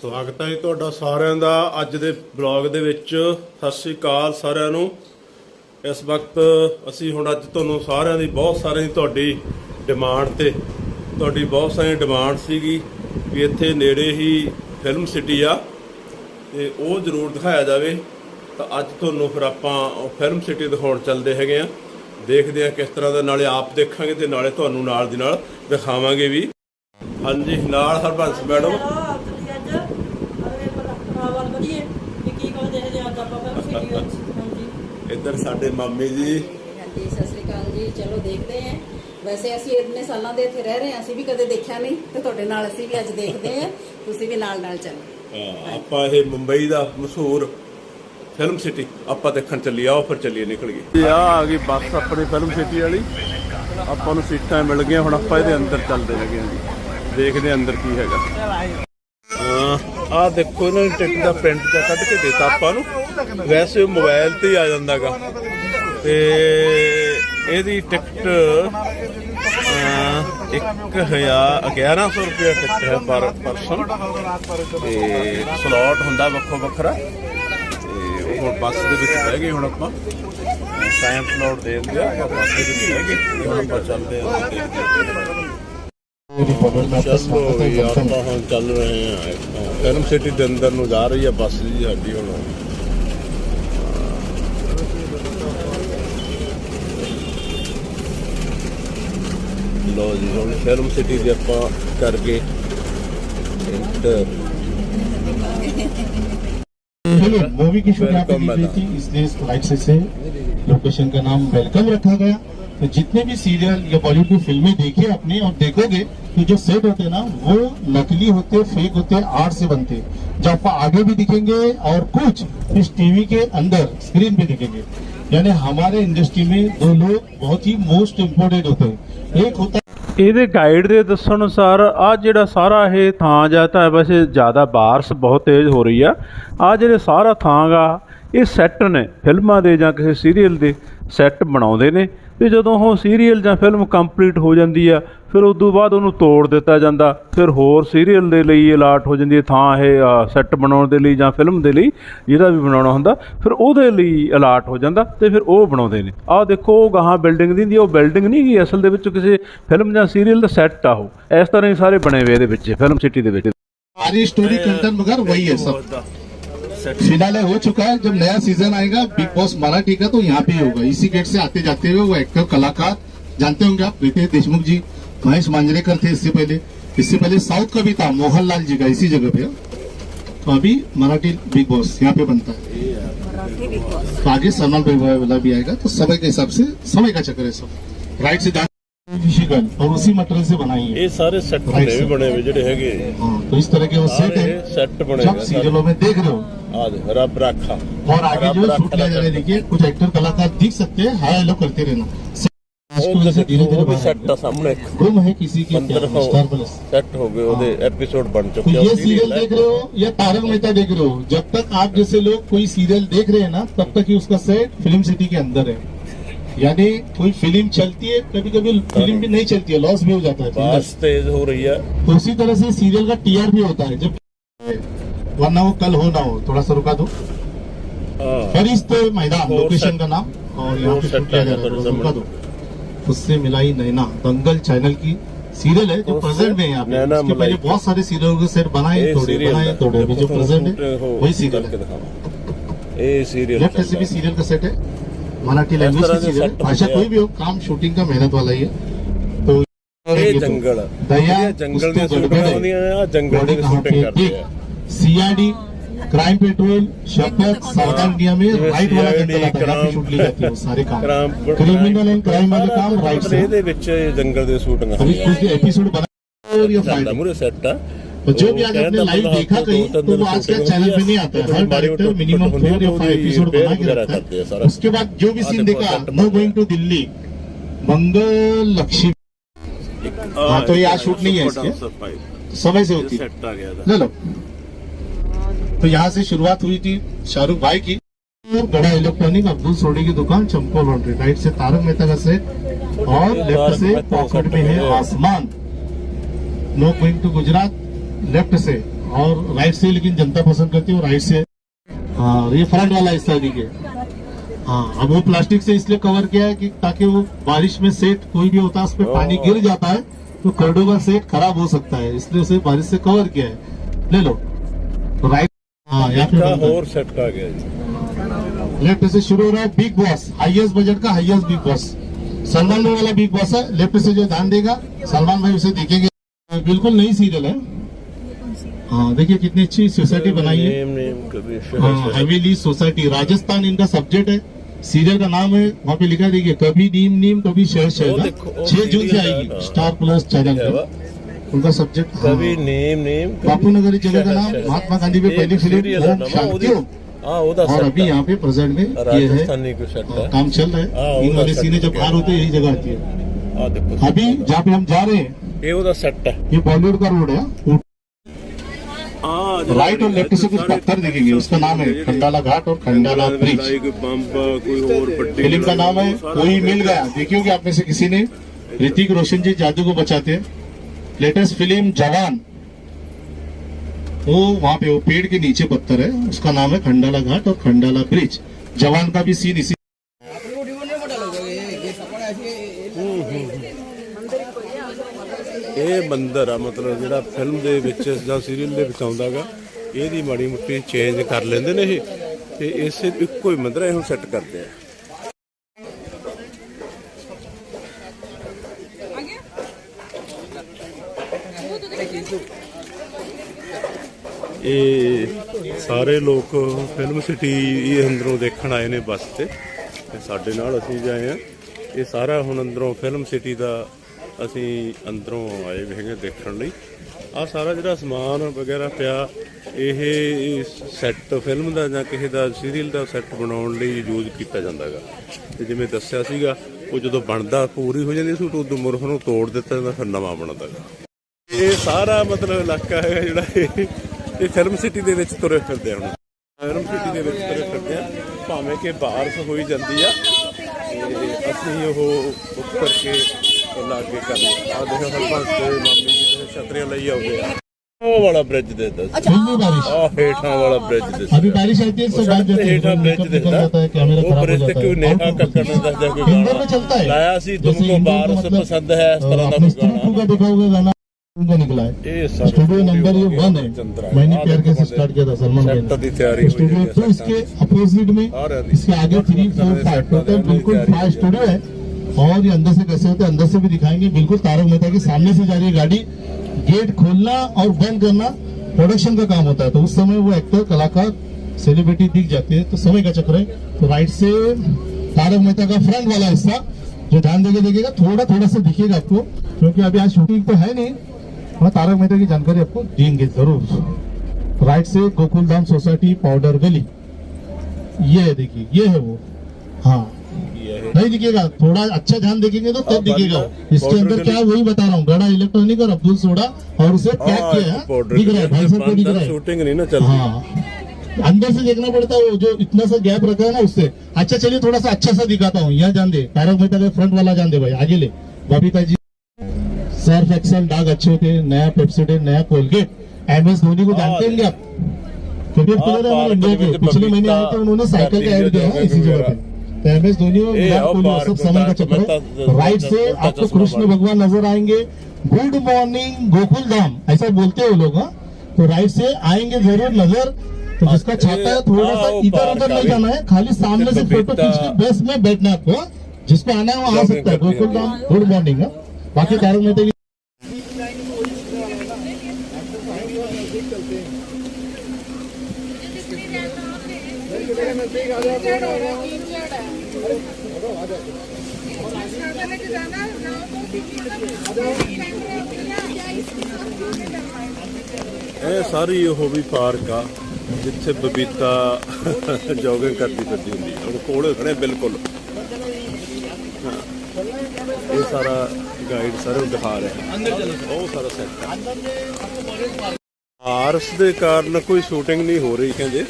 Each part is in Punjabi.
ਸਵਾਗਤ ਹੈ ਜੀ ਤੁਹਾਡਾ ਸਾਰਿਆਂ ਦਾ ਅੱਜ ਦੇ ਬਲੌਗ ਦੇ ਵਿੱਚ। ਸਤਿ ਸ੍ਰੀ ਅਕਾਲ ਸਾਰਿਆਂ ਨੂੰ। ਇਸ ਵਕਤ ਅਸੀਂ ਹੁਣ ਅੱਜ ਤੁਹਾਨੂੰ ਸਾਰਿਆਂ ਦੀ ਬਹੁਤ ਸਾਰਿਆਂ ਦੀ ਤੁਹਾਡੀ ਡਿਮਾਂਡ ਤੇ, ਤੁਹਾਡੀ ਬਹੁਤ ਸਾਰੀ ਡਿਮਾਂਡ ਸੀਗੀ ਵੀ ਇੱਥੇ ਨੇੜੇ ਹੀ ਫਿਲਮ ਸਿਟੀ ਆ ਤੇ ਉਹ ਜ਼ਰੂਰ ਦਿਖਾਇਆ ਜਾਵੇ। ਤਾਂ ਅੱਜ ਤੁਹਾਨੂੰ ਫਿਰ ਆਪਾਂ ਉਹ ਫਿਲਮ ਸਿਟੀ ਦਿਖਾਉਣ ਚੱਲਦੇ ਹੈਗੇ ਆ। ਦੇਖਦੇ ਆ ਕਿਸ ਤਰ੍ਹਾਂ ਦਾ ਨਾਲੇ ਆਪ ਦੇਖਾਂਗੇ ਤੇ ਨਾਲੇ ਤੁਹਾਨੂੰ ਨਾਲ ਦੀ ਨਾਲ ਦਿਖਾਵਾਂਗੇ ਵੀ। ਹਾਂਜੀ, ਨਾਲ ਹਰਬੰਸ ਮੈਡਮ। ਇੱਧਰ ਸਾਡੇ ਮਾਮੀ ਜੀ। ਹਾਂਜੀ ਸਤਿ ਸ੍ਰੀ ਅਕਾਲ ਜੀ। ਚਲੋ ਦੇਖਦੇ ਹਾਂ। ਵੈਸੇ ਅਸੀਂ ਇੰਨੇ ਸਾਲਾਂ ਦੇ ਇੱਥੇ ਰਹਿ ਰਹੇ ਹਾਂ ਅਸੀਂ ਵੀ ਕਦੇ ਦੇਖਿਆ ਨਹੀਂ। ਤੇ ਤੁਹਾਡੇ ਨਾਲ ਅਸੀਂ ਵੀ ਅੱਜ ਦੇਖਦੇ ਹਾਂ। ਤੁਸੀਂ ਵੀ ਨਾਲ ਨਾਲ ਚੱਲੋ। ਹਾਂ, ਆਪਾਂ ਇਹ ਮੁੰਬਈ ਦਾ ਮਸ਼ਹੂਰ ਫਿਲਮ ਸਿਟੀ ਆਪਾਂ ਦੇਖਣ ਚੱਲੀ ਆਓ ਫਿਰ ਚੱਲੀਏ ਨਿਕਲ ਗਏ। ਇਹ ਆ ਆ ਗਈ ਬੱਸ ਆਪਣੀ ਫਿਲਮ ਸਿਟੀ ਵਾਲੀ। ਆਪਾਂ ਨੂੰ ਸੀਟਾਂ ਮਿਲ ਗਈਆਂ ਹੁਣ ਆਪਾਂ ਇਹਦੇ ਅੰਦਰ ਚੱਲਦੇ ਹੈਗੇ ਹਾਂ ਜੀ। ਦੇਖਦੇ ਹਾਂ ਅੰਦਰ ਕੀ ਹੈਗਾ। ਹਾਂ ਆ ਦੇਖੋ ਇਹਨਾਂ ਨੇ ਟਿਕਟ ਦਾ ਪ੍ਰਿੰਟ ਜਿਹਾ ਕੱਢ ਕੇ ਦਿੱਤਾ ਆਪਾਂ ਨੂੰ। ਵੈਸੇ ਉਹ ਮੋਬਾਈਲ ਤੇ ਹੀ ਆ ਜਾਂਦਾਗਾ। ਤੇ ਇਹਦੀ ਟਿਕਟ ਇੱਕ ਹਜ਼ਾਰ 1100 ਰੁਪਏ ਟਿਕਟ ਹੈ ਪਰ ਪਰਸਨ। ਤੇ ਸਲੋਟ ਹੁੰਦਾ ਵੱਖੋ ਵੱਖਰਾ। ਤੇ ਉਹ ਬੱਸ ਦੇ ਵਿੱਚ ਬਹਿ ਗਏ ਹੁਣ ਆਪਾਂ। ਟਾਈਮ ਸਲੋਟ ਦੇ ਦਿੰਦੇ ਆ ਬੱਸ ਦੇ ਵਿੱਚ ਬਹਿ ਗਏ। ਹੁਣ ਆਪਾਂ ਚੱਲਦੇ ਆ ਚਲੋ ਯਾਰ, ਆਪਾਂ ਹੁਣ ਚੱਲ ਰਹੇ ਹਾਂ। ਫਿਲਮ ਸਿਟੀ ਦੇ ਅੰਦਰ ਨੂੰ ਜਾ ਰਹੀ ਹੈ ਬੱਸ ਜੀ ਸਾਡੀ ਹੁਣ। ਲੋ ਜੀ ਹੁਣ ਫਿਲਮ ਸਿਟੀ ਦੇ ਆਪਾਂ ਕਰਕੇ ਇੰਟਰ चलिए मूवी की शूटिंग यहाँ पे Welcome, की गई madam. थी इसलिए इस फ्लाइट से से लोकेशन का नाम वेलकम रखा गया तो जितने भी सीरियल या बॉलीवुड की फिल्में देखिए अपनी और देखोगे तो जो सेट होते हैं ना वो नकली होते फेक होते आर्ट से बनते जो आपको आगे भी दिखेंगे और कुछ इस टीवी के अंदर स्क्रीन पे दिखेंगे यानी हमारे इंडस्ट्री में दो लोग बहुत ही मोस्ट इम्पोर्टेंट होते हैं एक होता है ਇਹਦੇ ਗਾਈਡ ਦੇ ਦੱਸਣ ਅਨੁਸਾਰ ਆ ਜਿਹੜਾ ਸਾਰਾ ਇਹ ਥਾਂ ਜਾਂ ਤਾਂ ਵੈਸੇ ਜ਼ਿਆਦਾ ਬਾਰਿਸ਼ ਬਹੁਤ ਤੇਜ਼ ਹੋ ਰਹੀ ਆ। ਆ ਜਿਹੜੇ ਸਾਰਾ ਥਾਂ ਗਾ, ਇਹ ਸੈੱਟ ਨੇ ਫਿਲਮਾਂ ਦੇ ਜਾਂ ਕਿਸੇ ਸੀਰੀਅਲ ਦੇ। ਸੈੱਟ ਬਣਾਉਂਦੇ ਨੇ ਤੇ ਜਦੋਂ ਉਹ ਸੀਰੀਅਲ ਜਾਂ ਫਿਲਮ ਕੰਪਲੀਟ ਹੋ ਜਾਂਦੀ ਆ ਫਿਰ ਉਸ ਤੋਂ ਬਾਅਦ ਉਹਨੂੰ ਤੋੜ ਦਿੱਤਾ ਜਾਂਦਾ ਫਿਰ ਹੋਰ ਸੀਰੀਅਲ ਦੇ ਲਈ ਅਲਾਟ ਹੋ ਜਾਂਦੀ ਹੈ ਥਾਂ ਇਹ ਸੈੱਟ ਬਣਾਉਣ ਦੇ ਲਈ ਜਾਂ ਫਿਲਮ ਦੇ ਲਈ ਜਿਹਦਾ ਵੀ ਬਣਾਉਣਾ ਹੁੰਦਾ ਫਿਰ ਉਹਦੇ ਲਈ ਅਲਾਟ ਹੋ ਜਾਂਦਾ ਤੇ ਫਿਰ ਉਹ ਬਣਾਉਂਦੇ ਨੇ। ਆਹ ਦੇਖੋ ਉਹ ਗਾਹਾਂ ਬਿਲਡਿੰਗ ਦੀ ਹੁੰਦੀ ਉਹ ਬਿਲਡਿੰਗ ਨਹੀਂ ਗਈ ਅਸਲ ਦੇ ਵਿੱਚ ਕਿਸੇ ਫਿਲਮ ਜਾਂ ਸੀਰੀਅਲ ਦਾ ਸੈੱਟ ਆ ਉਹ। ਇਸ ਤਰ੍ਹਾਂ ਹੀ ਸਾਰੇ ਬਣੇ ਹੋਏ ਇਹਦੇ ਵਿੱਚ ਫਿਲਮ ਸਿਟੀ ਦੇ ਵਿੱਚ। ਸਾਰੀ ਸਟੋਰੀ ਕੰਟੈਂਟ ਮਗਰ ਵਹੀ ਹੈ ਸਭ। फिनाले हो चुका है जब नया सीज़न आएगा बिग बॉस मराठी का तो यहाँ पे होगा। इसी गेट से आते जाते हुए वो एक्टर कलाकार जानते होंगे आप रितेश देशमुख जी महेश मांजरेकर थे इससे पहले। इससे पहले साउथ का भी था मोहनलाल जी का इसी जगह पे तो अभी मराठी बिग बॉस यहाँ पे बनता है। तो आगे सलमान भाई वाला भी आएगा तो समय के हिसाब से समय का चक्कर है सब। राइट से मिशिगन और उसी मटेरियल से बनाई है ये सारे सेट बने हुए बने हुए जेडे हैगे तो इस तरह के वो सेट है सेट बने हुए सीरियलों में देख रहे हो आज रब रखा और आगे जो शूट किया जा रहा है देखिए कुछ एक्टर कलाकार दिख सकते हैं हाय हेलो करते रहना गुम है किसी के सेट हो गए हाँ। एपिसोड बन चुके तो ये सीरियल देख रहे हो या तारक मेहता देख रहे हो जब तक आप जैसे लोग कोई सीरियल देख रहे हैं ना तब तक ही उसका सेट फिल्म सिटी के अंदर है यानी कोई फ़िल्म चलती है कभी कभी फ़िल्म भी नहीं चलती है लॉस भी हो जाता है। बात तेज हो रही है। तो उसी तरह से सीरियल का टीआर भी होता है जब वरना वो कल हो ना हो थोड़ा सा रुका दो। फरिश्त मैदान लोकेशन का नाम और यहाँ पे शूट किया जा रहा है रुका दो। उससे मिला ही नैना दंगल चैनल की सीरियल है जो प्रेजेंट में यहाँ पे। पहले बहुत सारे सीरियल के सेट बनाए थोड़े बनाए थोड़े अभी जो प्रेजेंट है वही सीरियल है। ये सीरियल का सेट है। मराठी लैंग्वेज की चीज है भाषा कोई भी हो काम शूटिंग का मेहनत वाला ही है तो ये जंगल दया जंगल में जंगल में शूटिंग करते हैं सीआईडी क्राइम पेट्रोल शपथ सावधान नियम में ਰਾਈਟ ਵਾਲਾ ਜੰਗਲ आता है शूट ली जाती है सारे काम क्रिमिनल एंड क्राइम वाले काम राइट से ਇਹਦੇ ਵਿੱਚ ਜੰਗਲ ਦੇ ਸ਼ੂਟਿੰਗ ਹੁੰਦੀ ਹੈ ਕੁਝ ਐਪੀਸੋਡ ਬਣਾ ਔਰ ਇਹ ਫਾਈਲ ਮੁਰੇ ਸੈੱਟ ਆ और जो भी आज आपने लाइव देखा कहीं तो वो आज क्या चैनल पे नहीं आता है। हर डायरेक्टर मिनिमम फोर या फाइव एपिसोड बना के रखता है। उसके बाद जो भी सीन देखा no going to Delhi Mangal Lakshmi हाँ तो ये आज शूट नहीं है इसके। समय से होती है। लो तो यहाँ से शुरुआत हुई थी शाहरुख भाई की। बड़ा इलेक्ट्रॉनिक अब्दुल सोडी की दुकान चंपो लॉन्ड्री राइट से तारक मेहता का सेट और लेफ़्ट से पॉकेट में है आसमान। No going to Gujarat. Left से और राइट से लेकिन जनता पसंद करती है और राइट से। हाँ ये फ्रंट वाला हिस्सा दिखे हाँ। अब वो प्लास्टिक से इसलिए कवर किया है कि ताकि वो बारिश में सेट कोई भी होता है उसमें पानी गिर जाता है तो कर्डो का सेट खराब हो सकता है। इसलिए उसे बारिश से कवर किया है। ले लो। तो राइट या फिर और सेट का गया लेफ़्ट से शुरू हो रहा है बिग बॉस हाइएस्ट बजट का हाइएस्ट बिग बॉस सलमान भाई वाला बिग बॉस है। लेफ़्ट से जो ध्यान देगा सलमान भाई उसे देखेंगे। बिल्कुल नई सीरियल है। हाँ देखिए कितनी अच्छी सोसाइटी बनाई है। हवेली सोसाइटी राजस्थान इनका सब्जेक्ट है। सीरियल का नाम है वहाँ पे लिखा देखिए कभी नीम नीम कभी शहर शहर। छह जून से आएगी स्टार प्लस चैनल उनका सब्जेक्ट हाँ। कभी नीम नीम बापू नगर जगह का नाम महात्मा गांधी पे पहली फ़िल्म शांति और अभी यहाँ पे प्रेजेंट में ये हाँ, है। काम चल रहा है। इन वाले सीने जब बाहर होते यही जगह आती है। अभी जहाँ पे हम जा रहे हैं ये बॉलीवुड का रोड है। हाँ। राइट और लेफ़्ट से कुछ पत्थर दिखेंगे उसका नाम है खंडाला घाट और खंडाला ब्रिज। फ़िल्म का नाम है कोई मिल गया। देखियो कि आप में से किसी ने ऋतिक रोशन जी जादू को बचाते लेटेस्ट फ़िल्म जवान। वो वहाँ पे वो पेड़ के नीचे पत्थर है उसका नाम है खंडाला घाट और खंडाला ब्रिज। जवान का भी सीन इसी ਇਹ ਮੰਦਰ ਆ, ਮਤਲਬ ਜਿਹੜਾ ਫਿਲਮ ਦੇ ਵਿੱਚ ਜਾਂ ਸੀਰੀਅਲ ਦੇ ਵਿੱਚ ਆਉਂਦਾਗਾ, ਇਹਦੀ ਮਾੜੀ ਮੁੱਟੀ ਚੇਂਜ ਕਰ ਲੈਂਦੇ ਨੇ ਇਹ, ਤੇ ਇਸੇ ਇੱਕੋ ਹੀ ਮੰਦਰ ਇਹਨੂੰ ਸੈੱਟ ਕਰਦੇ ਆ। ਇਹ ਸਾਰੇ ਲੋਕ ਫਿਲਮ ਸਿਟੀ ਇਹ ਅੰਦਰੋਂ ਦੇਖਣ ਆਏ ਨੇ ਬੱਸ ਤੇ ਤੇ ਸਾਡੇ ਨਾਲ ਅਸੀਂ ਜਾਏ ਆ। ਇਹ ਸਾਰਾ ਹੁਣ ਅੰਦਰੋਂ ਫਿਲਮ ਸਿਟੀ ਦਾ ਅਸੀਂ ਅੰਦਰੋਂ ਆਏ ਵੀ ਹੈਗੇ ਦੇਖਣ ਲਈ। ਆ ਸਾਰਾ ਜਿਹੜਾ ਸਮਾਨ ਵਗੈਰਾ ਪਿਆ, ਇਹ ਸੈੱਟ ਫਿਲਮ ਦਾ ਜਾਂ ਕਿਸੇ ਦਾ ਸੀਰੀਅਲ ਦਾ ਸੈੱਟ ਬਣਾਉਣ ਲਈ ਯੂਜ਼ ਕੀਤਾ ਜਾਂਦਾ ਜਾਂਦਾਗਾ ਤੇ ਜਿਵੇਂ ਦੱਸਿਆ ਸੀਗਾ, ਉਹ ਜਦੋਂ ਬਣਦਾ, ਪੂਰੀ ਹੋ ਜਾਂਦੀ ਸੀ, ਉਦੋਂ ਮੁਰਖ ਨੂੰ ਤੋੜ ਦਿੱਤਾ ਜਾਂਦਾ, ਫਿਰ ਨਵਾਂ ਬਣਦਾ ਬਣਦਾਗਾ ਇਹ ਸਾਰਾ ਮਤਲਬ ਇਲਾਕਾ ਹੈਗਾ ਜਿਹੜਾ ਇਹ ਫਿਲਮ ਸਿਟੀ ਦੇ ਵਿੱਚ ਤੁਰੇ ਫਿਰਦੇ ਆ ਹੁਣ। ਫਿਲਮ ਸਿਟੀ ਦੇ ਵਿੱਚ ਤੁਰੇ ਫਿਰਦੇ ਆ, ਭਾਵੇਂ ਕਿ ਬਾਰਿਸ਼ ਹੋਈ ਜਾਂਦੀ ਆ ਅਸੀਂ ਉਹ ਉੱਪਰ ਕੇ ਉਹਨਾਂ ਅੱਗੇ ਕਰਨ ਆ ਦੇਖੋ ਹੁਣ ਭਗਤੇ ਮਾਮੀ ਜੀ ਦੇ ਛਤਰੀਆਂ ਲਈ ਆਉਂਦੇ ਆ ਉਹ ਵਾਲਾ ਬ੍ਰਿਜ ਦੇ ਦਿੱਤਾ धीमी बारिश ਆ ਹੇਠਾਂ ਵਾਲਾ ਬ੍ਰਿਜ ਦੇ ਦਿੱਤਾ। अभी बारिश आती है इससे बैठ जाती है हੇਠਾਂ ब्रेक ਬ੍ਰਿਜ ਦੇ निकल ਦਿੱਤਾ जाता है कैमरा ਉਹ खराब हो ਬ੍ਰਿਜ ਤੇ जाता ਕੋਈ है ਨੇਹਾ और ਕੱਕੜ ਨੇ ਦੱਸਦਾ ਕੋਈ इंदौर में चलता ਗਾਣਾ है ਲਾਇਆ ਸੀ तुमको को बारिश पसंद है इस तरह का कोई गाना का देखा होगा गाना जो निकला है ਇਹ ਸਾਰਾ स्टूडियो नंबर ये वन चंद्रा है मैंने प्यार कैसे स्टार्ट किया था सलमान भाई ਸੈਕਟਰ ਦੀ ने। ਤਿਆਰੀ ਹੋਈ स्टूडियो है टू इसके अपोजिट में और इसके आगे थ्री फोर फाइव टोटल बिल्कुल फाइव स्टूडियो है और ये अंदर से कैसे होते हैं, अंदर से भी दिखाएँगे। बिल्कुल तारक मेहता के सामने से जा रही है गाड़ी। गेट खोलना और बंद करना प्रोडक्शन का काम होता है। तो उस समय वो एक्टर कलाकार सेलिब्रिटी दिख जाते हैं। तो समय का चक्र है। तो राइट से तारक मेहता का फ्रंट वाला हिस्सा, जो ध्यान देके देखेगा थोड़ा थोड़ा सा दिखेगा आपको, क्योंकि अभी आज शूटिंग तो है नहीं। हाँ तारक मेहता की जानकारी आपको देंगे ज़रूर। राइट से गोकुल धाम सोसाइटी पाउडर गली ये है देखिए, ये है वो। हाँ। नहीं दिखेगा। थोड़ा अच्छा ध्यान देखेंगे तो हाँ, तब दिखेगा। इसके अंदर क्या वही बता रहा हूँ। गड़ा इलेक्ट्रॉनिक और अब्दुल सोडा और उसे पैक किया है। दिख रहा है। भाई साहब को दिख रहा है? शूटिंग नहीं ना चल हाँ। अंदर से देखना पड़ता है वो जो इतना सा गैप रखा है ना उससे। अच्छा चलिए थोड़ा सा अच्छा सा दिखाता हूँ। यहाँ जान दे। तारक मेहता का फ्रंट वाला जान दे भाई। आगे ले। बबीता जी। सर्फ एक्सल डाग अच्छे होते हैं। नया पेप्सिडेंट नया कोलगेट एम एस धोनी को जानते होंगे आप? क्रिकेट हाँ, प्लेयर है हमारे इंडिया के पिछले महीने आए थे उन्होंने साइकिल का ऐड दिया है इसी जगह पे। एम एस धोनी और विराट कोहली सब समय का चक्कर है। राइट से आपको कृष्ण भगवान नज़र आएँगे। Good morning Gokul Dham. ऐसा बोलते हैं लोग हाँ। तो राइट से आएँगे ज़रूर नज़र। तो जिसका छाता है थोड़ा सा इधर उधर नहीं जाना है खाली सामने से फ़ोटो खींच के बेस में बैठना है आपको हाँ? जिसको आना है वो आ सकता है। गोकुल धाम गुड मॉर्निंग हाँ? बाकी तारक मेहता की ਇਹ ਸਾਰੀ ਉਹ ਵੀ ਪਾਰਕ ਆ, ਜਿੱਥੇ ਬਬੀਤਾ ਜੋਗਿੰਗ ਕਰਦੀ ਫਿਰਦੀ ਹੁੰਦੀ ਹੈ ਉਹ ਕੋਲ ਖੜੇ ਬਿਲਕੁਲ। ਇਹ ਸਾਰਾ ਗਾਈਡ ਸਾਰੇ ਦਿਖਾ ਰਿਹਾ। ਬਹੁਤ ਸਾਰਾ ਸੈਟ ਹੈ ਆਰਸ ਦੇ ਕਾਰਨ ਕੋਈ ਸ਼ੂਟਿੰਗ ਨਹੀਂ ਹੋ ਰਹੀ ਕਹਿੰਦੇ।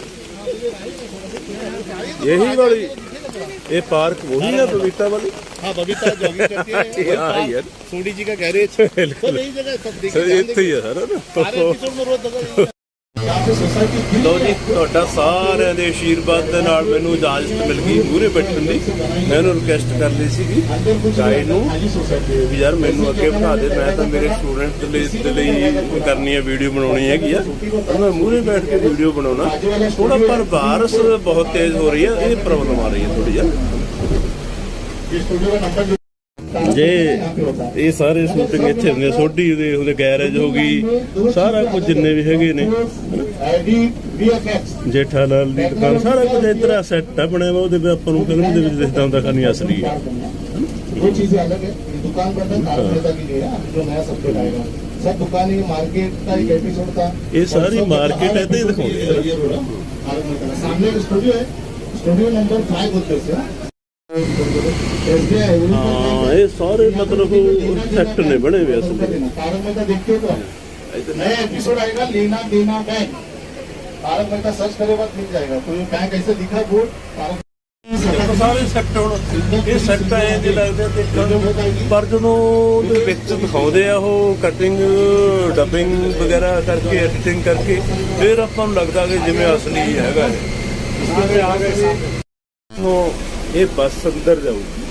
ਇਹੀ ਵਾਲੀ, ਇਹ ਪਾਰਕ ਉਹੀ ਹੈ ਬਬੀਤਾ ਵਾਲੀ? हाँ बबीता जॉगिंग करती हाँ यार सोडी जी का गैरेज बिल्कुल यही जगह सब सर इतने ही है सर एपिसोड में रोज यहाँ पे सोसाइटी ਲਓ ਜੀ ਤੁਹਾਡਾ ਸਾਰਿਆਂ ਦੇ ਆਸ਼ੀਰਵਾਦ ਦੇ ਨਾਲ ਮੈਨੂੰ ਇਜਾਜ਼ਤ ਮਿਲ ਗਈ ਮੂਹਰੇ ਬੈਠਣ ਦੀ ਮੈਂ ਉਹਨੂੰ ਰਿਕੁਐਸਟ ਕਰ ਲਈ ਸੀਗੀ ਗਾਈਡ ਨੂੰ ਵੀ ਯਾਰ ਮੈਨੂੰ ਅੱਗੇ ਬਿਠਾ ਦੇ ਮੈਂ ਤਾਂ ਮੇਰੇ ਸਟੂਡੈਂਟ ਦੇ ਲਈ ਦੇ ਲਈ ਕਰਨੀ ਹੈ ਵੀਡੀਓ ਬਣਾਉਣੀ ਹੈਗੀ ਆ ਪਰ ਮੈਂ ਮੂਹਰੇ ਬੈਠ ਕੇ ਵੀਡੀਓ ਬਣਾਉਣਾ ਥੋੜਾ ਪਰ ਬਾਰਿਸ਼ ਬਹੁਤ ਤੇਜ਼ ਹੋ ਰਹੀ ਹੈ ਇਹ ਪ੍ਰੋਬਲਮ ਆ ਰਹੀ ਹੈ ਥੋੜੀ ਜਿਹੀ ਜੇ ਇਹ ਸਾਰੇ ਸ਼ੂਟਿੰਗ ਇੱਥੇ ਹੁੰਦੇ ਆ, ਸੋਢੀ ਦੇ ਉਹਦੇ ਗੈਰੇਜ ਹੋ ਗਈ ਸਾਰਾ ਕੁਝ ਜਿੰਨੇ ਵੀ ਹੈਗੇ ਨੇ आईडी वीएफएक्स ਜੇਠਾ ਲਾਲ ਦੀ ਦੁਕਾਨ ਸਾਰਾ ਕੁਝ ਇਧਰ ਆ ਸੈੱਟ ਆ ਬਣਿਆ ਵਾ ਉਹਦੇ ਵਿੱਚ ਆਪਾਂ ਨੂੰ ਫਿਲਮ ਦੇ ਵਿੱਚ ਦਿਖਦਾ ਹੁੰਦਾ ਖਾਨੀ ਅਸਲੀ ਹੈ वो चीजें अलग है ये दुकान बंद है तारक मेहता की लिए है जो नया सब्जेक्ट आएगा सब दुकान ये मार्केट का एक एपिसोड था ये सारी market है तो ये दिखाओ यार। ये रोड है, तारक मेहता का। सामने एक स्टूडियो है स्टूडियो नंबर फाइव बोलते हैं एसबीआई ਹਾਂ ਇਹ ਸਾਰੇ ਮਤਲਬ ਸੈੱਟ ਨੇ ਬਣੇ ਹੋਏ ਅਸਲ ਵਿੱਚ। तारक मेहता देखते हो तो नया एपिसोड आएगा लेना देना बैंक तारक मेहता सर्च करे बाद मिल जाएगा तो ये बैंक ऐसे दिखा बोर्ड तारक ਦੇਖੋ ਸਾਰੇ ਸੈੱਟ ਹੁਣ ਇਹ ਸੈੱਟ ਐ ਜੇ ਲੱਗਦੇ ਆ ਦੇਖਣ ਨੂੰ ਪਰ ਜਦੋਂ ਉਹਦੇ ਵਿੱਚ ਦਿਖਾਉਂਦੇ ਆ ਉਹ ਕਟਿੰਗ ਡਬਿੰਗ ਵਗੈਰਾ ਕਰਕੇ ਐਡੀਟਿੰਗ ਕਰਕੇ ਫਿਰ ਆਪਾਂ ਨੂੰ ਲੱਗਦਾ ਕਿ ਜਿਵੇਂ ਅਸਲੀ ਹੈਗਾ ਇਹ ਉਹ ਇਹ ਬੱਸ ਅੰਦਰ ਜਾਊਗੀ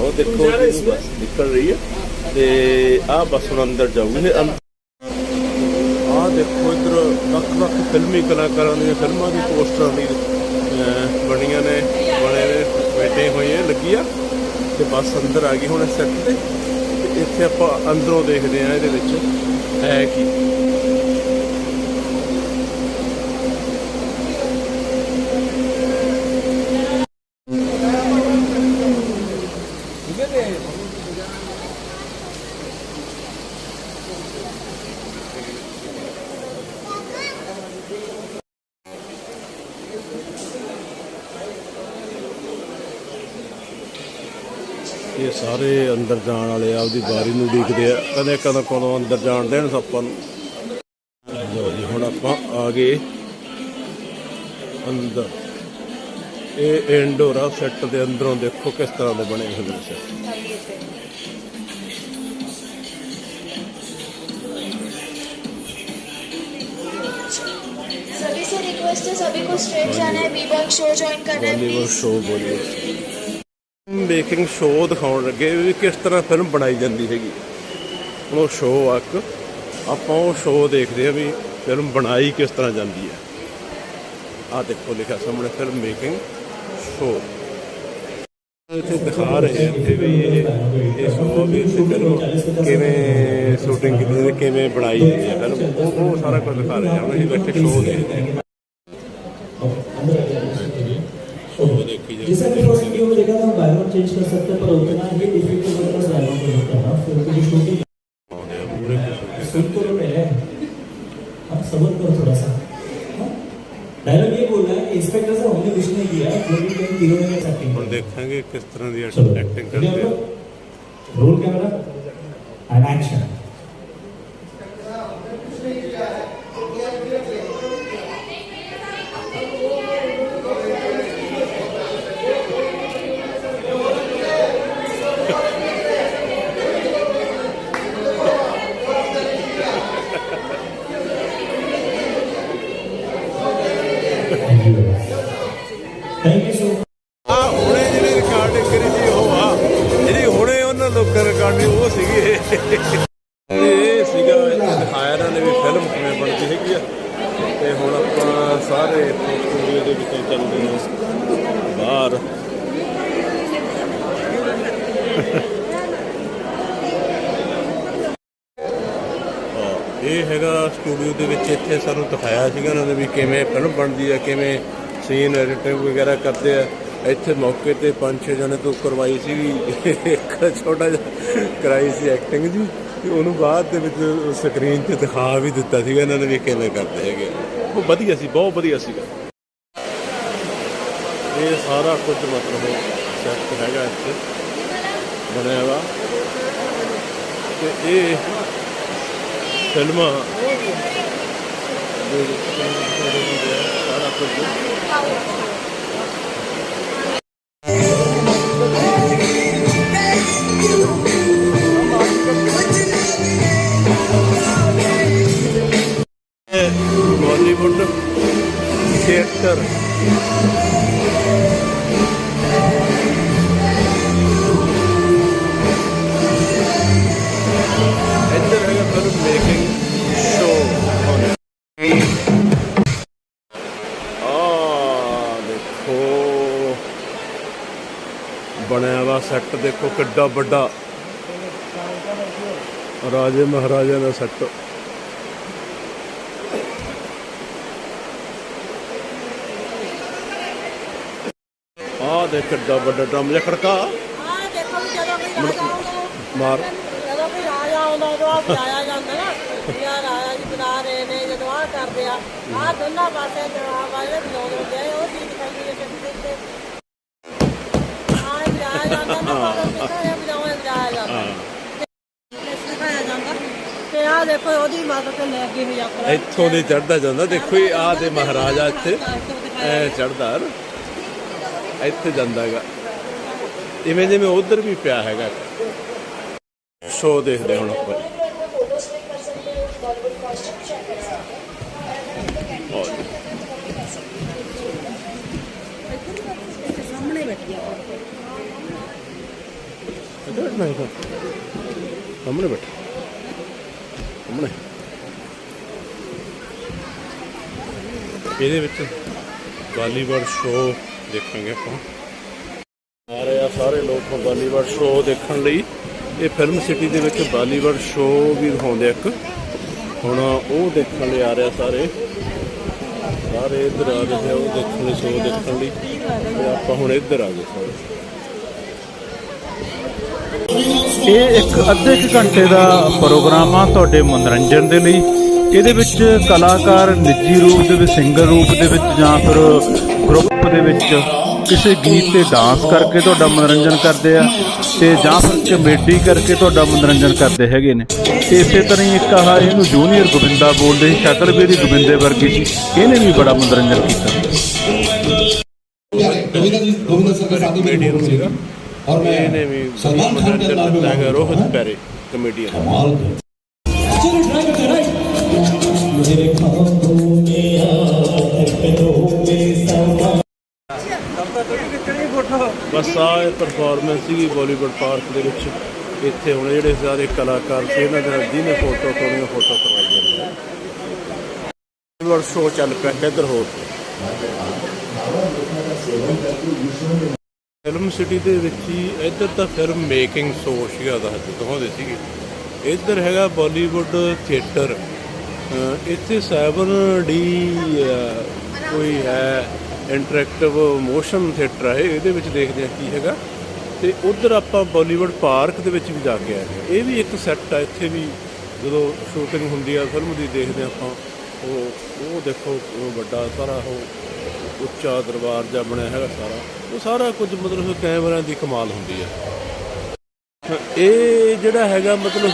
ਉਹ ਦੇਖੋ ਜੀ ਬੱਸ ਨਿਕਲ ਰਹੀ ਹੈ ਤੇ ਆਹ ਬੱਸ ਹੁਣ ਅੰਦਰ ਜਾਊਗੀ। ਆਹ ਦੇਖੋ ਇਧਰ ਲੱਖ ਲੱਖ ਫਿਲਮੀ ਕਲਾਕਾਰਾਂ ਦੀਆਂ ਫਿਲਮਾਂ ਦੀ ਪੋਸਟਰਾਂ ਦੀ ਅਹ, ਬਣੀਆਂ ਨੇ ਬਣੇ ਨੇ ਬੈਠੇ ਹੋਏ ਆ ਲੱਗੀ ਆ। ਤੇ ਬੱਸ ਅੰਦਰ ਆ ਗਈ ਹੁਣ ਸੈੱਟ ਤੇ। ਤੇ ਇੱਥੇ ਆਪਾਂ ਅੰਦਰੋਂ ਦੇਖਦੇ ਆ ਇਹਦੇ ਵਿੱਚ ਹੈ ਕੀ ਇਹ ਸਾਰੇ ਅੰਦਰ ਜਾਣ ਵਾਲੇ ਆ ਆਪਦੀ ਵਾਰੀ ਨੂੰ ਉਡੀਕਦੇ ਆ ਕਦੇ ਕਦੋਂ ਕਦੋਂ ਅੰਦਰ ਜਾਣ ਦੇਣ ਆਪਾਂ ਨੂੰ ਲਓ ਜੀ ਹੁਣ ਆਪਾਂ ਆ ਗਏ ਅੰਦਰ ਇਹ ਇੰਡੋਰਾ ਸੈੱਟ ਦੇ ਅੰਦਰੋਂ ਦੇਖੋ ਕਿਸ ਤਰ੍ਹਾਂ ਦੇ ਬਣੇ ਹੋਏ ਨੇ ਸੈੱਟ सभी से रिक्वेस्ट है सभी को स्ट्रेट जाना है बी बैंक शो ज्वाइन करना है Bollywood please show Bollywood making show ਦਿਖਾਉਣ ਲੱਗੇ ਵੀ ਕਿਸ ਤਰ੍ਹਾਂ ਫਿਲਮ ਬਣਾਈ ਜਾਂਦੀ ਹੈਗੀ। ਹੁਣ ਉਹ ਸ਼ੋਅ ਆ ਇੱਕ ਆਪਾਂ ਉਹ ਸ਼ੋਅ ਦੇਖਦੇ ਆ ਵੀ ਫਿਲਮ ਬਣਾਈ ਕਿਸ ਤਰ੍ਹਾਂ ਜਾਂਦੀ ਹੈ। ਆ ਦੇਖੋ ਲਿਖਿਆ ਸਾਹਮਣੇ ਫਿਲਮ ਮੇਕਿੰਗ ਸ਼ੋਅ ਇੱਥੇ ਦਿਖਾ ਰਹੇ ਆ ਇੱਥੇ ਵੀ ਇਹ ਇਹ ਸ਼ੋਅ ਵੀ ਫਿਲਮ ਕਿਵੇਂ ਸ਼ੂਟਿੰਗ ਕੀਤੀ ਜਾਂਦੀ ਕਿਵੇਂ ਬਣਾਈ ਜਾਂਦੀ ਹੈ ਫਿਲਮ ਉਹ ਸਾਰਾ ਕੁਝ ਦਿਖਾ ਰਹੇ ਆ ਹੁਣ ਬੈਠੇ ਸ਼ੋਅ ਦੇਖਦੇ ਆ ਸ਼ੋਅ ਦੇਖੀ। ਜਾਂਦੀ वीडियो में देखा था हम बैकग्राउंड चेंज कर सकते हैं पर उतना ही डिफिकल्ट होता है बैकग्राउंड को होता है फिर कुछ शूटिंग सुन तो पहले हम सबर करो थोड़ा सा डायलॉग ये बोल रहा है इंस्पेक्टर साहब हमने कुछ नहीं किया जो भी टीम हीरो ने एक्टिंग और देखेंगे किस तरह की एक्टिंग करते हैं रोल कैमरा ਹੁਣੇ ਲੋਕਾਂ ਰਿਕਾਰਡਿੰਗ ਉਹ ਸੀਗੀ। ਇਹ ਸੀਗਾ ਦਿਖਾਇਆ ਇਹਨਾਂ ਨੇ ਵੀ ਫਿਲਮ ਕਿਵੇਂ ਬਣਦੀ ਹੈਗੀ ਆ। ਤੇ ਹੁਣ ਆਪਾਂ ਸਾਰੇ ਸਟੂਡੀਓ ਦੇ ਵਿੱਚ ਚੱਲਦੇ ਹਾਂ। ਬਾਹਰ। ਇਹ ਹੈਗਾ ਸਟੂਡੀਓ ਦੇ ਵਿੱਚ ਇੱਥੇ ਸਾਨੂੰ ਦਿਖਾਇਆ ਸੀਗਾ ਉਹਨਾਂ ਨੇ ਵੀ ਕਿਵੇਂ ਫਿਲਮ ਬਣਦੀ ਆ, ਕਿਵੇਂ ਸੀਨ ਐਡੀਟਿੰਗ ਵਗੈਰਾ ਕਰਦੇ ਆ। ਇੱਥੇ ਮੌਕੇ ਤੇ ਪੰਜ ਛੇ ਜਣੇ ਤੋਂ ਕਰਵਾਈ ਸੀ ਇੱਕ ਛੋਟਾ ਜਿਹਾ ਕਰਾਈ ਸੀ ਐਕਟਿੰਗ ਜੀ, ਤੇ ਉਹਨੂੰ ਬਾਅਦ ਦੇ ਵਿੱਚ ਸਕਰੀਨ ਤੇ ਦਿਖਾ ਵੀ ਦਿੱਤਾ ਸੀਗਾ, ਇਹਨਾਂ ਨੇ ਵੀ ਕਿਵੇਂ ਕਰਦੇ ਹੈਗੇ। ਉਹ ਵਧੀਆ ਸੀ, ਬਹੁਤ ਵਧੀਆ ਸੀਗਾ। ਇਹ ਸਾਰਾ ਕੁਝ ਮਤਲਬ ਸੈੱਟ ਹੈਗਾ ਇੱਥੇ, ਬਣਿਆ ਵਾ। ਤੇ ਇਹ ਫਿਲਮਾਂ ਸਾਰਾ ਕੁਝ। ਬਣਿਆ ਵਾ ਸੈੱਟ ਦੇਖੋ ਕਿੱਡਾ ਵੱਡਾ। ਰਾਜੇ ਮਹਾਰਾਜਾ ਦਾ ਸੈੱਟ। ਆ ਦੇ ਕਿੱਡਾ ਵੱਡਾ ਡਰਮ ਜਿਹਾ ਖੜਕਾ। ਆ ਦੇਖੋ ਵੀ ਜਦੋਂ ਕੋਈ ਰਾਜਾ ਆਉਂਦਾ ਮਾਰ। ਜਦੋਂ ਕੋਈ ਰਾਜਾ ਆਉਂਦਾ ਉਦੋਂ ਆ ਜਾਂਦਾ ਨਾ ਆਹ ਰਾਜਾ ਜੀ ਬੁਲਾ ਰਹੇ ਨੇ ਜਦੋਂ ਆ ਕਰਦੇ ਆ ਆ ਦੋਨਾਂ ਪਾਸੇ ਜਵਾਬ ਵਾਲੇ ਹੁੰਦੇ ਆ ਉਹ ਚੀਜ਼ ਦਿਖਾਈ ਹੈ ਕਿ ਜਾਂਦਾ ਨਾ ਪਾਗਲ ਕਿੱਥੇ ਹੈ ਬੁਲਾਉਂਦੇ ਬੁਲਾਇਆ ਜਾਂਦਾ ਤੇ ਸਿਖਾਇਆ ਜਾਂਦਾ ਤੇ ਆ ਦੇਖੋ ਉਹਦੀ ਮਦਦ ਲੈ ਕੇ ਵੀ ਯਾਤਰਾ ਇੱਥੋਂ ਦੀ ਚੜਦਾ ਜਾਂਦਾ। ਦੇਖੋ ਇਹ ਆ ਦੇ ਮਹਾਰਾਜਾ ਇੱਥੇ। ਐ ਚੜਦਾ ਇੱਥੇ ਜਾਂਦਾ ਹੈਗਾ। ਇਵੇਂ ਜਿਵੇਂ ਉਧਰ ਵੀ ਪਿਆ ਹੈਗਾ। ਸ਼ੋ ਦੇਖਦੇ ਹੁਣ ਆਪਾਂ। ਇੱਧਰ ਬੈਠਣਾ ਹੈ ਸਾਹਮਣੇ ਸਾਹਮਣੇ। ਇਹਦੇ ਵਿੱਚ ਬਾਲੀਵੁੱਡ ਸ਼ੋਅ ਦੇਖਾਂਗੇ ਆਪਾਂ। ਆ ਰਹੇ ਆ ਸਾਰੇ ਲੋਕ ਬਾਲੀਵੁੱਡ ਸ਼ੋਅ ਦੇਖਣ ਲਈ। ਇਹ ਫਿਲਮ ਸਿਟੀ ਦੇ ਵਿੱਚ ਬਾਲੀਵੁੱਡ ਸ਼ੋਅ ਵੀ ਦਿਖਾਉਂਦੇ ਇੱਕ। ਹੁਣ ਉਹ ਦੇਖਣ ਲਈ ਆ ਰਹੇ ਆ ਸਾਰੇ। ਸਾਰੇ ਇੱਧਰ ਆ ਰਹੇ ਆ, ਉਹ ਦੇਖਣ ਲਈ ਸ਼ੋਅ ਦੇਖਣ ਲਈ। ਆਪਾਂ ਹੁਣ ਇੱਧਰ ਆ ਗਏ ਸਾਰੇ। ਇਹ ਇੱਕ ਅੱਧੇ ਕੁ ਘੰਟੇ ਦਾ ਪ੍ਰੋਗਰਾਮ ਆ ਤੁਹਾਡੇ ਮਨੋਰੰਜਨ ਦੇ ਲਈ। ਇਹਦੇ ਵਿੱਚ ਕਲਾਕਾਰ ਨਿੱਜੀ ਰੂਪ ਦੇ ਵਿੱਚ, ਸਿੰਗਰ ਰੂਪ ਦੇ ਵਿੱਚ ਜਾਂ ਫਿਰ ਗਰੁੱਪ ਦੇ ਵਿੱਚ ਕਿਸੇ ਗੀਤ ਤੇ ਡਾਂਸ ਕਰਕੇ ਤੁਹਾਡਾ ਮਨੋਰੰਜਨ ਕਰਦੇ ਆ ਤੇ ਜਾਂ ਫਿਰ ਕਮੇਡੀ ਕਰਕੇ ਤੁਹਾਡਾ ਮਨੋਰੰਜਨ ਕਰਦੇ ਹੈਗੇ ਨੇ। ਤੇ ਇਸੇ ਤਰ੍ਹਾਂ ਹੀ ਇੱਕ ਆਹ ਇਹਨੂੰ ਜੂਨੀਅਰ ਗੋਬਿੰਦਾ ਬੋਲਦੇ ਸੀ ਸ਼ਕਲ ਵੀ ਗੋਬਿੰਦੇ ਵਰਗੀ ਸੀ ਇਹਨੇ ਵੀ ਬੜਾ ਮਨੋਰੰਜਨ ਕੀਤਾ। ਗੋਬਿੰਦਾ ਜੀ, ਗੋਬਿੰਦਾ ਸਰ ਦਾ ਸਾਥੀ ਮੇਰੇ ਸੀਗਾ। ਔਰ ਮੈਂ ਸਲਮਾਨ ਖਾਨ ਦੇ ਨਾਲ ਮਿਲਦਾ ਹੈ ਰੋਹਿਤ ਪੈਰੇ ਕਮੇਡੀਅਨ ਕਮਾਲ ਦੇ ਚਲੋ ਟਰਾਈ ਕਰੋ ਰਾਈਟ ਮੇਰੇ ਖਾਬੋਂ ਮੇ ਆ ਬਸ ਆ ਪਰਫਾਰਮੈਂਸ ਸੀਗੀ ਬਾਲੀਵੁੱਡ ਪਾਰਕ ਦੇ ਵਿੱਚ। ਇੱਥੇ ਹੁਣ ਜਿਹੜੇ ਸਾਰੇ ਕਲਾਕਾਰ ਸੀ ਇਹਨਾਂ ਦੇ ਜਿਹਨੇ ਫੋਟੋ ਕਰਨੀਆਂ ਫੋਟੋ ਕਰਵਾਈ ਜਾਂਦੇ ਬਾਲੀਵੁੱਡ ਸ਼ੋਅ ਚੱਲ ਪਿਆ ਇੱਧਰ ਹੋਰ। ਫਿਲਮ ਸਿਟੀ ਦੇ ਵਿੱਚ ਹੀ ਇੱਧਰ ਤਾਂ ਫਿਲਮ ਮੇਕਿੰਗ ਸ਼ੋਅ ਸੀਗਾ ਦਾ ਦਿਖਾਉਂਦੇ ਸੀਗੇ। ਇੱਧਰ ਹੈਗਾ ਬਾਲੀਵੁੱਡ ਥੀਏਟਰ। ਅਹ ਇੱਥੇ 7D ਕੋਈ ਹੈ, ਇੰਟਰੈਕਟਿਵ ਮੋਸ਼ਨ ਥੀਏਟਰ ਹੈ, ਇਹਦੇ ਵਿੱਚ ਦੇਖਦੇ ਆ ਕੀ ਹੈਗਾ। ਤੇ ਉਧਰ ਆਪਾਂ ਬਾਲੀਵੁੱਡ ਪਾਰਕ ਦੇ ਵਿੱਚ ਵੀ ਜਾ ਕੇ ਆਏ ਇਹ ਵੀ ਇੱਕ ਸੈੱਟ ਆ, ਇੱਥੇ ਵੀ ਜਦੋਂ ਸ਼ੂਟਿੰਗ ਹੁੰਦੀ ਆ, ਫਿਲਮ ਦੀ ਦੇਖਦੇ ਆ ਆਪਾਂ। ਉਹ ਉਹ ਦੇਖੋ ਵੱਡਾ ਸਾਰਾ ਉਹ ਉੱਚਾ ਦਰਬਾਰ ਜਿਹਾ ਬਣਿਆ ਹੈਗਾ ਸਾਰਾ, ਉਹ ਸਾਰਾ ਕੁਝ ਮਤਲਬ ਕੈਮਰਿਆਂ ਦੀ ਕਮਾਲ ਹੁੰਦੀ ਹੈ। ਇਹ ਜਿਹੜਾ ਹੈਗਾ ਮਤਲਬ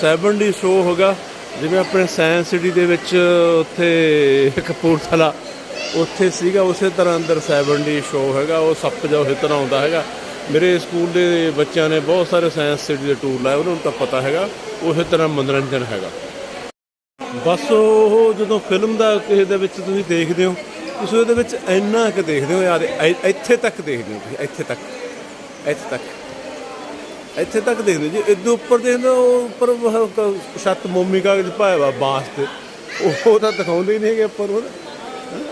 7D ਸ਼ੋ ਹੋਗਾ, ਜਿਵੇਂ ਆਪਣੇ ਸਾਇੰਸ ਸਿਟੀ ਦੇ ਵਿੱਚ ਉੱਥੇ ਕਪੂਰਥਲਾ, ਉੱਥੇ ਸੀਗਾ, ਉਸੇ ਤਰ੍ਹਾਂ ਅੰਦਰ 7D ਸ਼ੋ ਹੈਗਾ, ਉਹ ਸੱਪ ਜਿਹਾ ਉਸੇ ਤਰ੍ਹਾਂ ਆਉਂਦਾ ਹੈਗਾ। ਮੇਰੇ ਸਕੂਲ ਦੇ ਬੱਚਿਆਂ ਨੇ ਬਹੁਤ ਸਾਰੇ ਸਾਇੰਸ ਸਿਟੀ ਦੇ ਟੂਰ ਲਾਏ, ਉਹਨਾਂ ਨੂੰ ਤਾਂ ਪਤਾ ਹੈਗਾ, ਉਸੇ ਤਰ੍ਹਾਂ ਮਨੋਰੰਜਨ ਹੈਗਾ। ਬਸ ਉਹ ਜਦੋਂ ਫਿਲਮ ਦਾ ਕਿਸੇ ਦੇ ਵਿੱਚ ਤੁਸੀਂ ਦੇਖਦੇ ਹੋ ਤੁਸੀਂ ਉਹਦੇ ਵਿੱਚ ਇੰਨਾ ਕੁ ਦੇਖਦੇ ਹੋ ਯਾਰ ਇੱਥੇ ਤੱਕ ਦੇਖਦੇ ਹੋ ਤੁਸੀਂ, ਇੱਥੇ ਤੱਕ ਇੱਥੇ ਤੱਕ। ਇੱਥੇ ਤੱਕ ਦੇਖਦੇ ਹੋ, ਜੀ ਇਦੋਂ ਉੱਪਰ ਦੇਖਦੇ ਹੋ ਉਹ ਉੱਪਰ ਛੱਤ ਮੋਮੀ ਕਾਗਜ਼ ਪਾਇਆ ਵਾ, ਬਾਂਸ ਤੇ। ਉਹ ਤਾਂ ਦਿਖਾਉਂਦੇ ਹੀ ਨਹੀਂ ਹੈਗੇ ਉੱਪਰ ਉਹ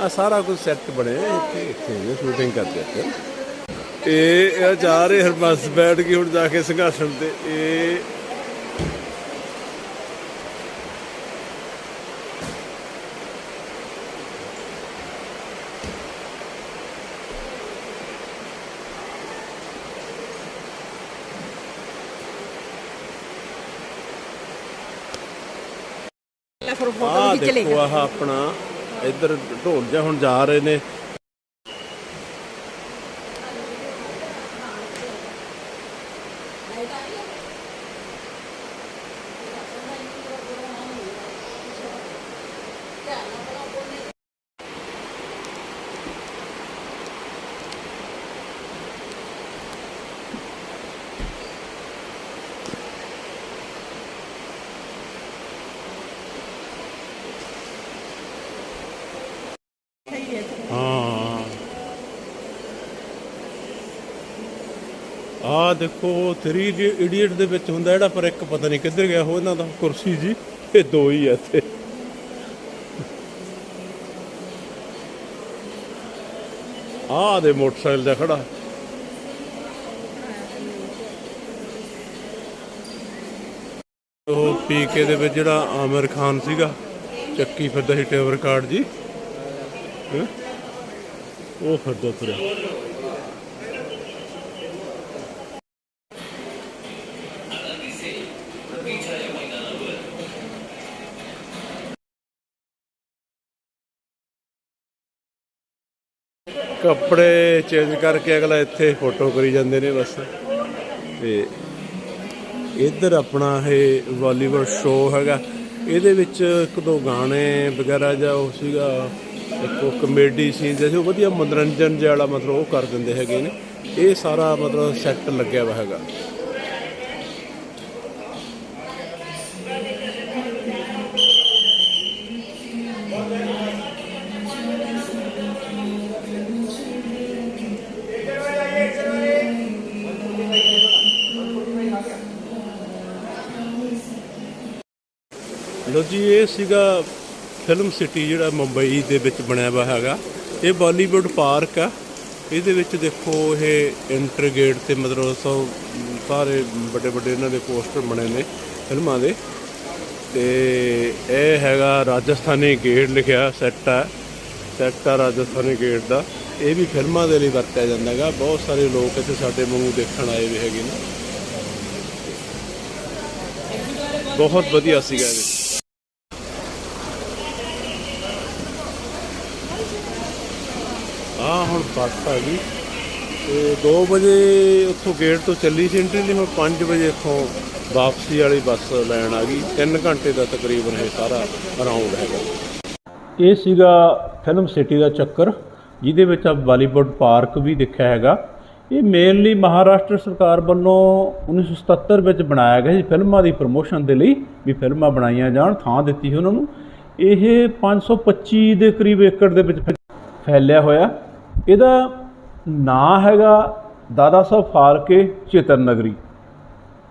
ਆ ਸਾਰਾ ਕੁਝ ਸੈੱਟ ਬਣਿਆ ਇੱਥੇ ਇੱਥੇ ਸ਼ੂਟਿੰਗ ਕਰਦੇ ਇੱਥੇ। ਇਹ ਇਹ ਜਾ ਰਹੇ ਹਰਬੰਸ ਬੈਠ ਕੇ ਹੁਣ ਜਾ ਕੇ ਸਿੰਘਾਸਣ ਤੇ। ਇਹ ਲੈ ਫਿਰ ਫੋਟੋ ਆਹ ਆਪਣਾ ਇੱਧਰ ਢੋਲ ਜਿਹਾ ਹੁਣ ਜਾ ਰਹੇ ਨੇ। ਆ ਦੇਖੋ 3 ਇਡੀਅਟ ਦੇ ਵਿੱਚ ਹੁੰਦਾ, ਜਿਹੜਾ ਪਰ ਇੱਕ ਪਤਾ ਨਹੀਂ ਕਿੱਧਰ ਗਿਆ ਉਹ ਇਹਨਾਂ ਦਾ, ਕੁਰਸੀ ਜੀ, ਇਹ ਦੋ ਹੀ ਆ ਇੱਥੇ। ਆਹ ਦੇ ਮੋਟਰਸਾਈਕਲ ਦਾ ਖੜਾ। ਉਹ ਪੀਕੇ ਦੇ ਵਿੱਚ ਜਿਹੜਾ ਆਮਰ ਖਾਨ ਸੀਗਾ, ਚੱਕੀ ਫਿਰਦਾ ਸੀ ਟੇਵਰ ਕਾਰਡ ਜੀ। ਉਹ ਫਿਰਦਾ ਤੁਰਿਆ। ਕੱਪੜੇ ਚੇਂਜ ਕਰਕੇ ਅਗਲਾ ਇੱਥੇ ਫੋਟੋ ਕਰੀ ਜਾਂਦੇ ਨੇ ਬਸ। ਤੇ ਇੱਧਰ ਆਪਣਾ ਇਹ ਬਾਲੀਵੁੱਡ ਸ਼ੋਅ ਹੈਗਾ। ਇਹਦੇ ਵਿੱਚ ਇੱਕ ਦੋ ਗਾਣੇ ਵਗੈਰਾ ਜਾਂ ਉਹ ਸੀਗਾ, ਇੱਕ ਕਮੇਡੀ ਸੀਨ ਜਿਹੇ ਉਹ ਵਧੀਆ ਮਨੋਰੰਜਨ ਜਿਹਾ ਮਤਲਬ ਉਹ ਕਰ ਦਿੰਦੇ ਹੈਗੇ ਨੇ। ਇਹ ਸਾਰਾ ਮਤਲਬ ਸੈੱਟ ਲੱਗਿਆ ਵਾ ਹੈਗਾ। ਜੀ, ਇਹ ਸੀਗਾ ਫਿਲਮ ਸਿਟੀ ਜਿਹੜਾ ਮੁੰਬਈ ਦੇ ਵਿੱਚ ਬਣਿਆ ਵਾ ਹੈਗਾ। ਇਹ ਬਾਲੀਵੁੱਡ ਪਾਰਕ ਆ। ਇਹਦੇ ਵਿੱਚ ਦੇਖੋ, ਇਹ ਇੰਟਰ ਗੇਟ ਤੇ ਮਤਲਬ ਸਭ ਸਾਰੇ ਵੱਡੇ ਵੱਡੇ ਇਹਨਾਂ ਦੇ ਪੋਸਟਰ ਬਣੇ ਨੇ ਫਿਲਮਾਂ ਦੇ। ਤੇ ਇਹ ਹੈਗਾ ਰਾਜਸਥਾਨੀ ਗੇਟ ਲਿਖਿਆ ਸੈੱਟ ਆ। ਸੈੱਟ ਆ ਰਾਜਸਥਾਨੀ ਗੇਟ ਦਾ। ਇਹ ਵੀ ਫਿਲਮਾਂ ਦੇ ਲਈ ਵਰਤਿਆ ਜਾਂਦਾ ਹੈਗਾ। ਬਹੁਤ ਸਾਰੇ ਲੋਕ ਇੱਥੇ ਸਾਡੇ ਵਾਂਗੂ ਦੇਖਣ ਆਏ ਵੀ ਹੈਗੇ ਨੇ। ਬਹੁਤ ਵਧੀਆ ਸੀਗਾ ਇਹ। ਆ ਹੁਣ ਬੱਸ ਆ ਗਈ। ਤੇ 2 ਵਜੇ ਉੱਥੋਂ ਗੇਟ ਤੋਂ ਚੱਲੀ ਸੀ ਐਂਟਰੀ ਲਈ, ਹੁਣ 5 ਵਜੇ ਇੱਥੋਂ ਵਾਪਸੀ ਵਾਲੀ ਬੱਸ ਲੈਣ ਆ ਗਈ। 3 ਘੰਟੇ ਦਾ ਤਕਰੀਬਨ ਇਹ ਸਾਰਾ ਅਰਾਊਂਡ ਹੈਗਾ। ਇਹ ਸੀਗਾ ਫਿਲਮ ਸਿਟੀ ਦਾ ਚੱਕਰ, ਜਿਹਦੇ ਵਿੱਚ ਆ ਬਾਲੀਵੁੱਡ ਪਾਰਕ ਵੀ ਦੇਖਿਆ ਹੈਗਾ। ਇਹ ਮੇਨਲੀ ਮਹਾਰਾਸ਼ਟਰ ਸਰਕਾਰ ਵੱਲੋਂ 1977 ਵਿੱਚ ਬਣਾਇਆ ਗਿਆ ਸੀ ਫਿਲਮਾਂ ਦੀ ਪ੍ਰਮੋਸ਼ਨ ਦੇ ਲਈ, ਵੀ ਫਿਲਮਾਂ ਬਣਾਈਆਂ ਜਾਣ, ਥਾਂ ਦਿੱਤੀ ਸੀ ਉਹਨਾਂ ਨੂੰ। ਇਹ 525 ਦੇ ਕਰੀਬ ਏਕੜ ਦੇ ਵਿੱਚ ਫੈਲਿਆ ਹੋਇਆ। ਇਹਦਾ ਨਾਂ ਹੈਗਾ ਦਾਦਾ ਸਾਹਿਬ ਫਾਲਕੇ ਚੇਤਨ ਨਗਰੀ।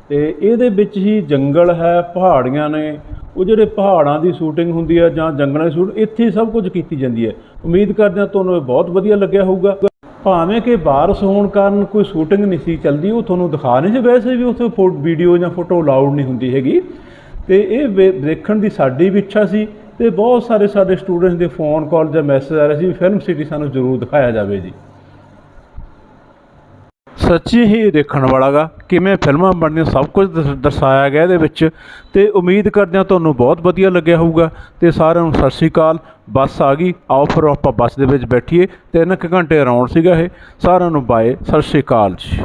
ਤੇ ਇਹਦੇ ਵਿੱਚ ਹੀ ਜੰਗਲ ਹੈ, ਪਹਾੜੀਆਂ ਨੇ, ਉਹ ਜਿਹੜੇ ਪਹਾੜਾਂ ਦੀ ਸ਼ੂਟਿੰਗ ਹੁੰਦੀ ਹੈ ਜਾਂ ਜੰਗਲਾਂ ਦੀ ਸ਼ੂਟ, ਇੱਥੇ ਹੀ ਸਭ ਕੁਝ ਕੀਤੀ ਜਾਂਦੀ ਹੈ। ਉਮੀਦ ਕਰਦੇ ਹਾਂ ਤੁਹਾਨੂੰ ਇਹ ਬਹੁਤ ਵਧੀਆ ਲੱਗਿਆ ਹੋਊਗਾ। ਭਾਵੇਂ ਕਿ ਬਾਰਸ਼ ਹੋਣ ਕਾਰਨ ਕੋਈ ਸ਼ੂਟਿੰਗ ਨਹੀਂ ਸੀ ਚੱਲਦੀ, ਉਹ ਤੁਹਾਨੂੰ ਦਿਖਾ ਨਹੀਂ ਜੇ ਵੈਸੇ ਵੀ ਉੱਥੇ ਫੋਟੋ ਵੀਡੀਓ ਜਾਂ ਫੋਟੋ ਅਲਾਉਡ ਨਹੀਂ ਹੁੰਦੀ ਹੈਗੀ। ਤੇ ਇਹ ਵੇ- ਦੇਖਣ ਦੀ ਸਾਡੀ ਵੀ ਇੱਛਾ ਸੀ। ਤੇ ਬਹੁਤ ਸਾਰੇ ਸਾਡੇ ਸਟੂਡੈਂਟਸ ਦੇ ਫੋਨ ਕਾਲ ਜਾਂ ਮੈਸੇਜ ਆ ਰਹੇ ਸੀ ਵੀ ਫਿਲਮ ਸਿਟੀ ਸਾਨੂੰ ਜ਼ਰੂਰ ਦਿਖਾਇਆ ਜਾਵੇ ਜੀ। ਸੱਚੀ ਹੀ ਦੇਖਣ ਵਾਲਾਗਾ ਕਿਵੇਂ ਫਿਲਮਾਂ ਬਣਦੀਆਂ ਸਭ ਕੁਝ ਦਰਸ- ਦਰਸਾਇਆ ਗਿਆ ਇਹਦੇ ਵਿੱਚ ਤੇ ਉਮੀਦ ਕਰਦੇ ਹਾਂ ਤੁਹਾਨੂੰ ਬਹੁਤ ਵਧੀਆ ਲੱਗਿਆ ਹੋਊਗਾ। ਤੇ ਸਾਰਿਆਂ ਨੂੰ ਸਤਿ ਸ਼੍ਰੀ ਅਕਾਲ, ਬੱਸ ਆ ਗਈ, ਆਓ ਫਿਰ ਆਪਾਂ ਬੱਸ ਦੇ ਵਿੱਚ ਬੈਠੀਏ। ਤਿੰਨ ਕੁ ਘੰਟੇ ਅਰਾਊਂਡ ਸੀਗਾ ਇਹ। ਸਾਰਿਆਂ ਨੂੰ ਬਾਏ ਸਤਿ ਸ਼੍ਰੀ ਅਕਾਲ ਜੀ।